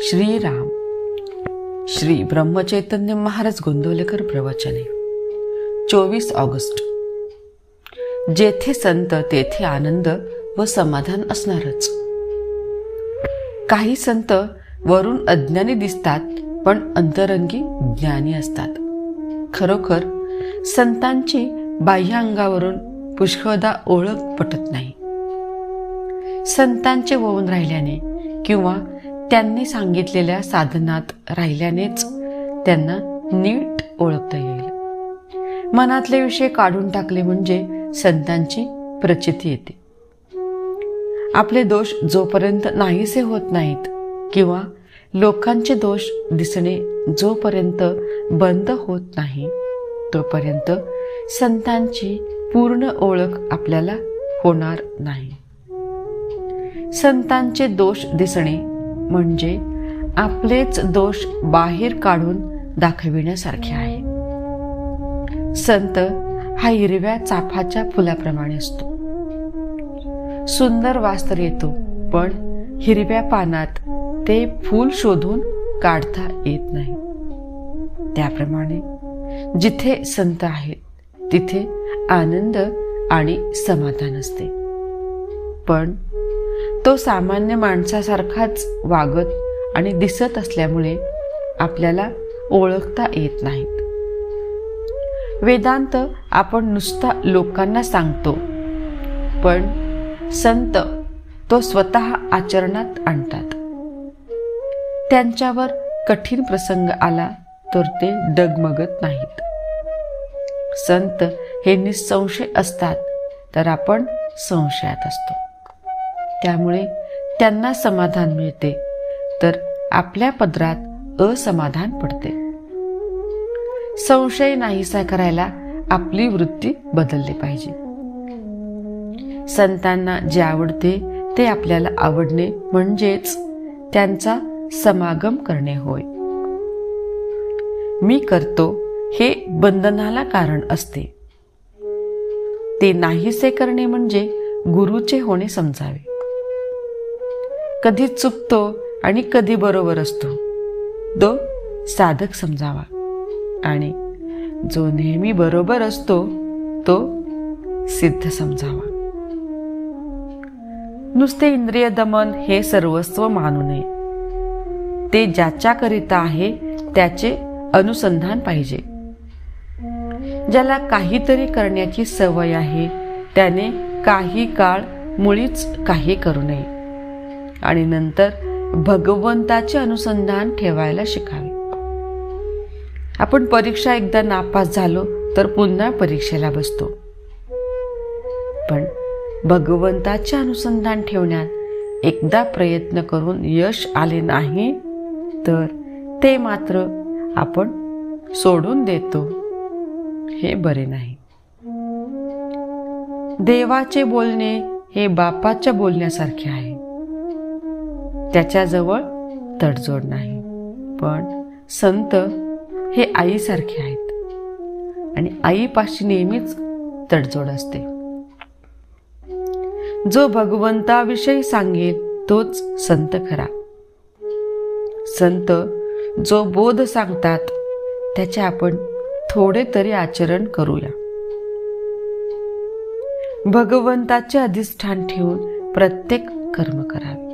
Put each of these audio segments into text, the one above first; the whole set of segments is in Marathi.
श्रीराम. श्री ब्रह्मचैतन्य महाराज गोंदवलेकर प्रवचने. चोवीस ऑगस्ट. जेथे संत तेथे आनंद व समाधान असणारच. काही संत वरून अज्ञानी दिसतात पण अंतरंगी ज्ञानी असतात. खरोखर संतांची बाह्य अंगावरून पुष्कळदा ओळख पटत नाही. संतांचे वळून राहिल्याने किंवा त्यांनी सांगितलेल्या साधनात राहिल्यानेच त्यांना नीट ओळखता येईल. मनातले विषय काढून टाकले म्हणजे संतांची प्रचिती येते. आपले दोष जोपर्यंत नाहीसे होत नाहीत किंवा लोकांचे दोष दिसणे जोपर्यंत बंद होत नाही तोपर्यंत संतांची पूर्ण ओळख आपल्याला होणार नाही. संतांचे दोष दिसणे म्हणजे आपलेच दोष बाहेर काढून दाखविण्यासारखे आहे. संत हा हिरव्या चाफाच्या फुलाप्रमाणे असतो. सुंदर वास्तर येतो पण हिरव्या पानात ते फूल शोधून काढता येत नाही. त्याप्रमाणे जिथे संत आहेत तिथे आनंद आणि समाधान असते. पण तो सामान्य माणसासारखाच वागत आणि दिसत असल्यामुळे आपल्याला ओळखता येत नाहीत. वेदांत आपण नुसता लोकांना सांगतो पण संत तो स्वतः आचरणात आणतात. त्यांच्यावर कठीण प्रसंग आला तर ते डगमगत नाहीत. संत हे निसंशय असतात तर आपण संशयात असतो. त्यामुळे त्यांना समाधान मिळते. तर आपल्या पदरात असमाधान पडते. संशय नाहीसा करायला आपली वृत्ती बदलली पाहिजे. संतांना जे आवडते ते आपल्याला आवडणे म्हणजेच त्यांचा समागम करणे होय. मी करतो हे बंधनाला कारण असते. ते नाहीसे करणे म्हणजे गुरुचे होणे समजावे. कधी चुकतो आणि कधी बरोबर असतो. तो साधक समजावा. आणि जो नेहमी बरोबर असतो तो सिद्ध समजावा. नुसते इंद्रिय दमन हे सर्वस्व मानू नये. ते ज्याच्याकरिता आहे त्याचे अनुसंधान पाहिजे. ज्याला काहीतरी करण्याची सवय आहे त्याने काही काळ मुळीच काही करू नये. आणि नंतर भगवंताचे अनुसंधान ठेवायला शिकावे. आपण परीक्षा एकदा नापास झालो तर पुन्हा परीक्षेला बसतो. पण भगवंताचे अनुसंधान ठेवण्यात एकदा प्रयत्न करून यश आले नाही तर ते मात्र आपण सोडून देतो. हे बरे नाही. देवाचे बोलणे हे बापाच्या बोलण्यासारखे आहे. त्याच्याजवळ तडजोड नाही. पण संत हे आईसारखे आहेत. आणि आईपाशी नेहमीच तडजोड असते. जो भगवंताविषयी सांगेल तोच संत खरा. संत जो बोध सांगतात त्याचे आपण थोडे तरी आचरण करूया. भगवंताचे अधिष्ठान ठेवून प्रत्येक कर्म करावे.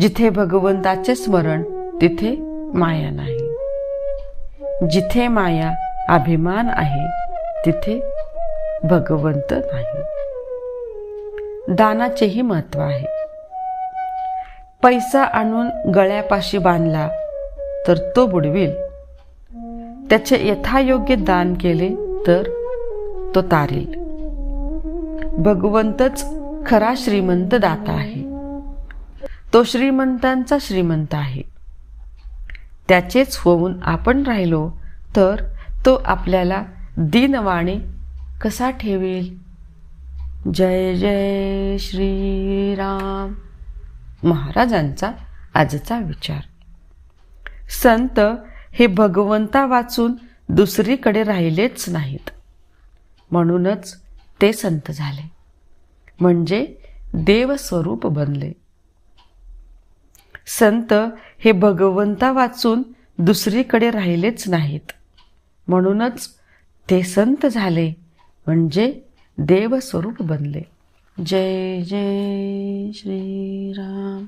जिथे भगवंताचे स्मरण तिथे माया नाही. जिथे माया अभिमान आहे तिथे भगवंत नाही. दानाचेही महत्त्व आहे. पैसा आणून गळ्यापाशी बांधला तर तो बुडविल. त्याचे यथायोग्य दान केले तर तो तारील. भगवंतच खरा श्रीमंत दाता आहे. तो श्रीमंतांचा श्रीमंत आहे. त्याचेच होऊन आपण राहिलो तर तो आपल्याला दिनवाणे कसा ठेवेल? जय जय श्रीराम. महाराजांचा आजचा विचार. संत हे भगवंता वाचून दुसरीकडे राहिलेच नाहीत. म्हणूनच ते संत झाले. म्हणजे देवस्वरूप बनले. संत हे भगवंता वाचून दुसरीकडे राहिलेच नाहीत. म्हणूनच ते संत झाले म्हणजे देवस्वरूप बनले. जय जय श्रीराम.